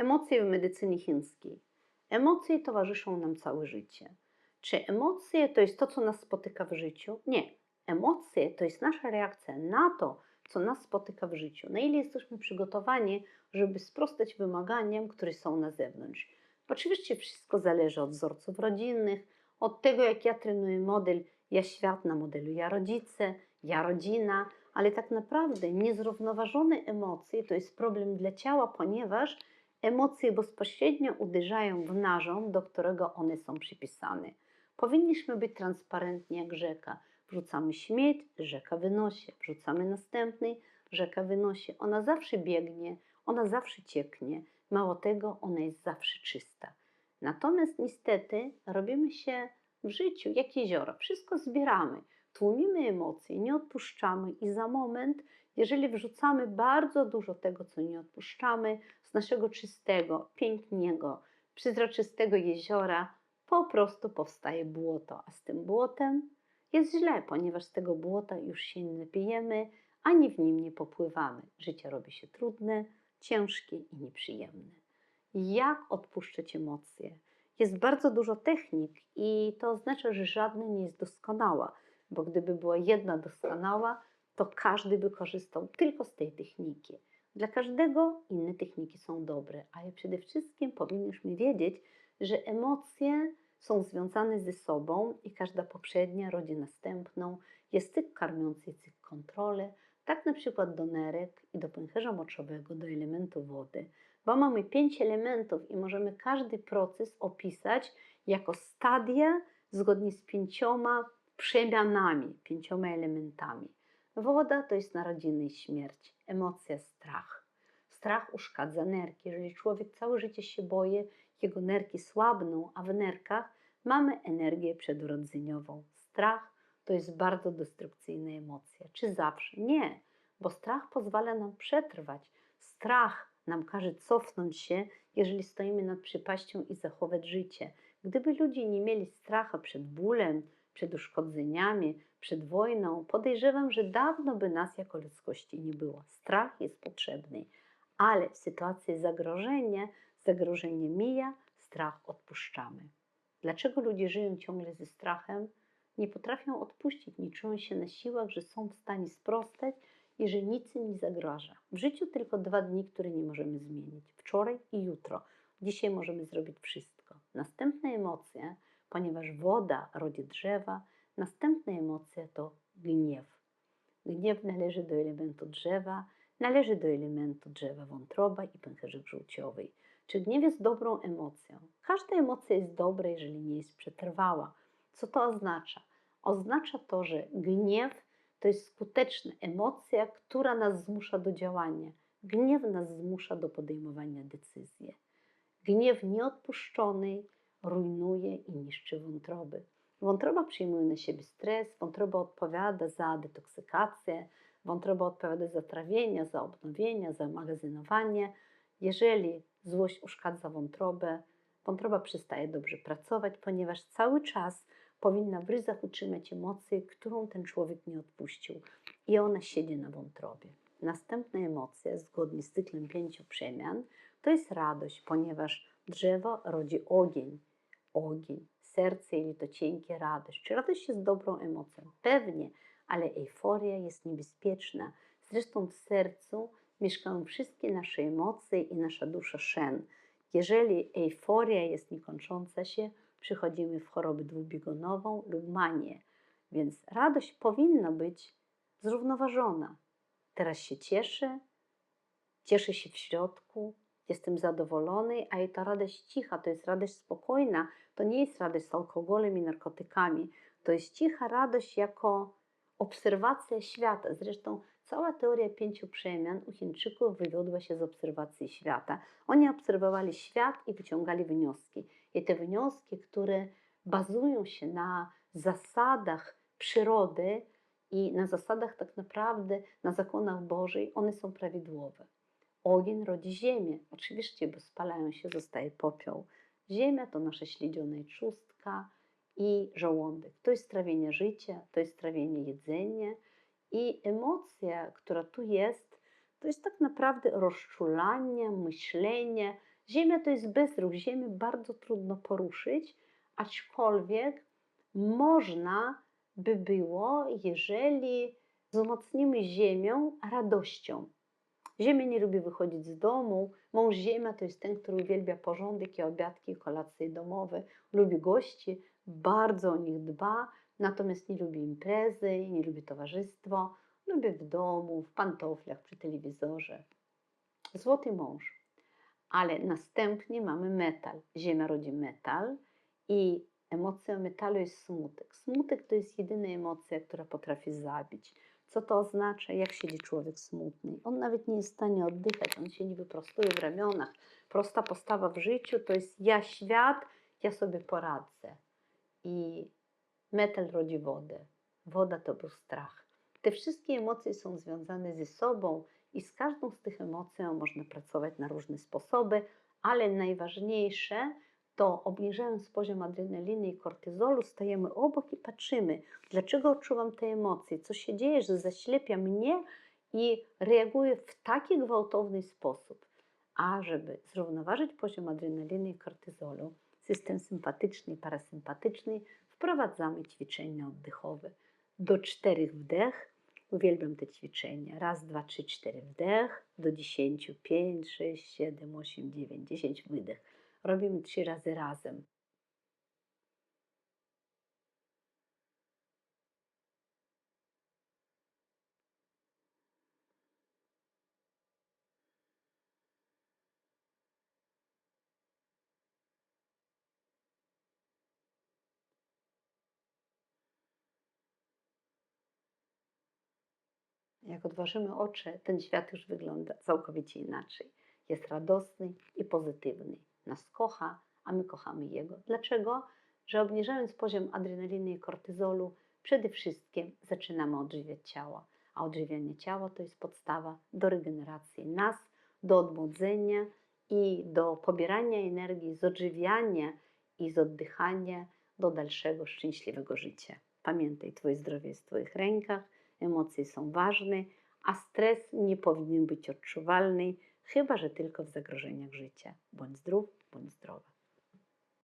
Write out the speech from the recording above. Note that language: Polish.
Emocje w medycynie chińskiej. Emocje towarzyszą nam całe życie. Czy emocje to jest to, co nas spotyka w życiu? Nie. Emocje to jest nasza reakcja na to, co nas spotyka w życiu. Na ile jesteśmy przygotowani, żeby sprostać wymaganiom, które są na zewnątrz. Oczywiście wszystko zależy od wzorców rodzinnych, od tego, jak ja trenuję model ja świat na modelu ja rodzice, ja rodzina, ale tak naprawdę niezrównoważone emocje to jest problem dla ciała, ponieważ emocje bezpośrednio uderzają w narząd, do którego one są przypisane. Powinniśmy być transparentni jak rzeka. Wrzucamy śmieć, rzeka wynosi. Wrzucamy następny, rzeka wynosi. Ona zawsze biegnie, ona zawsze cieknie. Mało tego, ona jest zawsze czysta. Natomiast niestety robimy się w życiu jak jezioro. Wszystko zbieramy, tłumimy emocje, nie odpuszczamy i za moment, jeżeli wrzucamy bardzo dużo tego, co nie odpuszczamy, z naszego czystego, pięknego, przezroczystego jeziora, po prostu powstaje błoto, a z tym błotem jest źle, ponieważ z tego błota już się nie napijemy, ani w nim nie popływamy. Życie robi się trudne, ciężkie i nieprzyjemne. Jak odpuszczać emocje? Jest bardzo dużo technik i to oznacza, że żadna nie jest doskonała, bo gdyby była jedna doskonała, to każdy by korzystał tylko z tej techniki. Dla każdego inne techniki są dobre, ale przede wszystkim powinniśmy wiedzieć, że emocje są związane ze sobą i każda poprzednia rodzi następną. Jest cyk karmiący, cyk kontrolę. Tak na przykład do nerek i do pęcherza moczowego, do elementu wody, bo mamy pięć elementów i możemy każdy proces opisać jako stadia zgodnie z pięcioma przemianami, pięcioma elementami. Woda to jest narodziny i śmierć, emocja, strach. Strach uszkadza nerki. Jeżeli człowiek całe życie się boi, jego nerki słabną, a w nerkach mamy energię przedurodzeniową. Strach to jest bardzo destrukcyjna emocja. Czy zawsze? Nie, bo strach pozwala nam przetrwać. Strach nam każe cofnąć się, jeżeli stoimy nad przypaścią i zachować życie. Gdyby ludzie nie mieli stracha przed bólem, przed uszkodzeniami, przed wojną, podejrzewam, że dawno by nas jako ludzkości nie było. Strach jest potrzebny, ale w sytuacji zagrożenia, zagrożenie mija, strach odpuszczamy. Dlaczego ludzie żyją ciągle ze strachem? Nie potrafią odpuścić, nie czują się na siłach, że są w stanie sprostać i że nic im nie zagraża. W życiu tylko dwa dni, które nie możemy zmienić: wczoraj i jutro. Dzisiaj możemy zrobić wszystko. Następna emocja, ponieważ woda rodzi drzewa, następna emocja to gniew. Gniew należy do elementu drzewa, należy do elementu drzewa wątroba i pęcherzyk żółciowej. Czy gniew jest dobrą emocją? Każda emocja jest dobra, jeżeli nie jest przetrwała. Co to oznacza? Oznacza to, że gniew to jest skuteczna emocja, która nas zmusza do działania. Gniew nas zmusza do podejmowania decyzji. Gniew nieodpuszczony rujnuje i niszczy wątroby. Wątroba przyjmuje na siebie stres, wątroba odpowiada za detoksykację, wątroba odpowiada za trawienie, za obnowienie, za magazynowanie. Jeżeli złość uszkadza wątrobę, wątroba przestaje dobrze pracować, ponieważ cały czas powinna w ryzach utrzymać emocję, którą ten człowiek nie odpuścił i ona siedzi na wątrobie. Następna emocja, zgodnie z cyklem pięciu przemian, to jest radość, ponieważ drzewo rodzi ogień. Ogień, serce, ili to cienkie radość. Czy radość jest dobrą emocją? Pewnie, ale euforia jest niebezpieczna. Zresztą w sercu mieszkają wszystkie nasze emocje i nasza dusza szen. Jeżeli euforia jest niekończąca się, przychodzimy w chorobę dwubiegunową lub manię. Więc radość powinna być zrównoważona. Teraz się cieszę, cieszę się w środku, jestem zadowolony, a i ta radość cicha, to jest radość spokojna, to nie jest radość z alkoholem i narkotykami, to jest cicha radość jako obserwacja świata. Zresztą cała teoria pięciu przemian u Chińczyków wywiodła się z obserwacji świata. Oni obserwowali świat i wyciągali wnioski. I te wnioski, które bazują się na zasadach przyrody i na zasadach tak naprawdę, na zakonach Bożej, one są prawidłowe. Ogień rodzi ziemię. Oczywiście, bo spalają się, zostaje popiół. Ziemia to nasza śledziona trzustka i żołądek. To jest trawienie życia, to jest trawienie jedzenia i emocja, która tu jest, to jest tak naprawdę rozczulanie, myślenie. Ziemia to jest bezruch, Ziemię bardzo trudno poruszyć, aczkolwiek można by było, jeżeli wzmocnimy Ziemią radością. Ziemia nie lubi wychodzić z domu. Mąż Ziemia to jest ten, który uwielbia porządek i obiadki, kolacje domowe, lubi gości, bardzo o nich dba, natomiast nie lubi imprezy, nie lubi towarzystwo, lubi w domu, w pantoflach, przy telewizorze. Złoty mąż. Ale następnie mamy metal. Ziemia rodzi metal i emocją metalu jest smutek. Smutek to jest jedyna emocja, która potrafi zabić. Co to oznacza? Jak siedzi człowiek smutny? On nawet nie jest w stanie oddychać, on siedzi wyprostuje w ramionach. Prosta postawa w życiu to jest ja świat, ja sobie poradzę. I metal rodzi wodę. Woda to był strach. Te wszystkie emocje są związane ze sobą i z każdą z tych emocji można pracować na różne sposoby, ale najważniejsze to obniżając poziom adrenaliny i kortyzolu, stajemy obok i patrzymy, dlaczego odczuwam te emocje, co się dzieje, że zaślepia mnie i reaguję w taki gwałtowny sposób. A żeby zrównoważyć poziom adrenaliny i kortyzolu, system sympatyczny i parasympatyczny, wprowadzamy ćwiczenia oddechowe. Do czterech wdech, uwielbiam te ćwiczenia. Raz, dwa, trzy, cztery wdech, do dziesięciu, pięć, sześć, siedem, osiem, dziewięć, dziesięć wydech. Robimy trzy razy razem. Jak odważymy oczy, ten świat już wygląda całkowicie inaczej. Jest radosny i pozytywny. Nas kocha, a my kochamy Jego. Dlaczego? Że obniżając poziom adrenaliny i kortyzolu, przede wszystkim zaczynamy odżywiać ciało. A odżywianie ciała to jest podstawa do regeneracji nas, do odmłodzenia i do pobierania energii z odżywiania i z oddychania do dalszego szczęśliwego życia. Pamiętaj, Twoje zdrowie jest w Twoich rękach, emocje są ważne, a stres nie powinien być odczuwalny, chyba że tylko w zagrożeniach życia. Bądź zdrów, bądź zdrowa.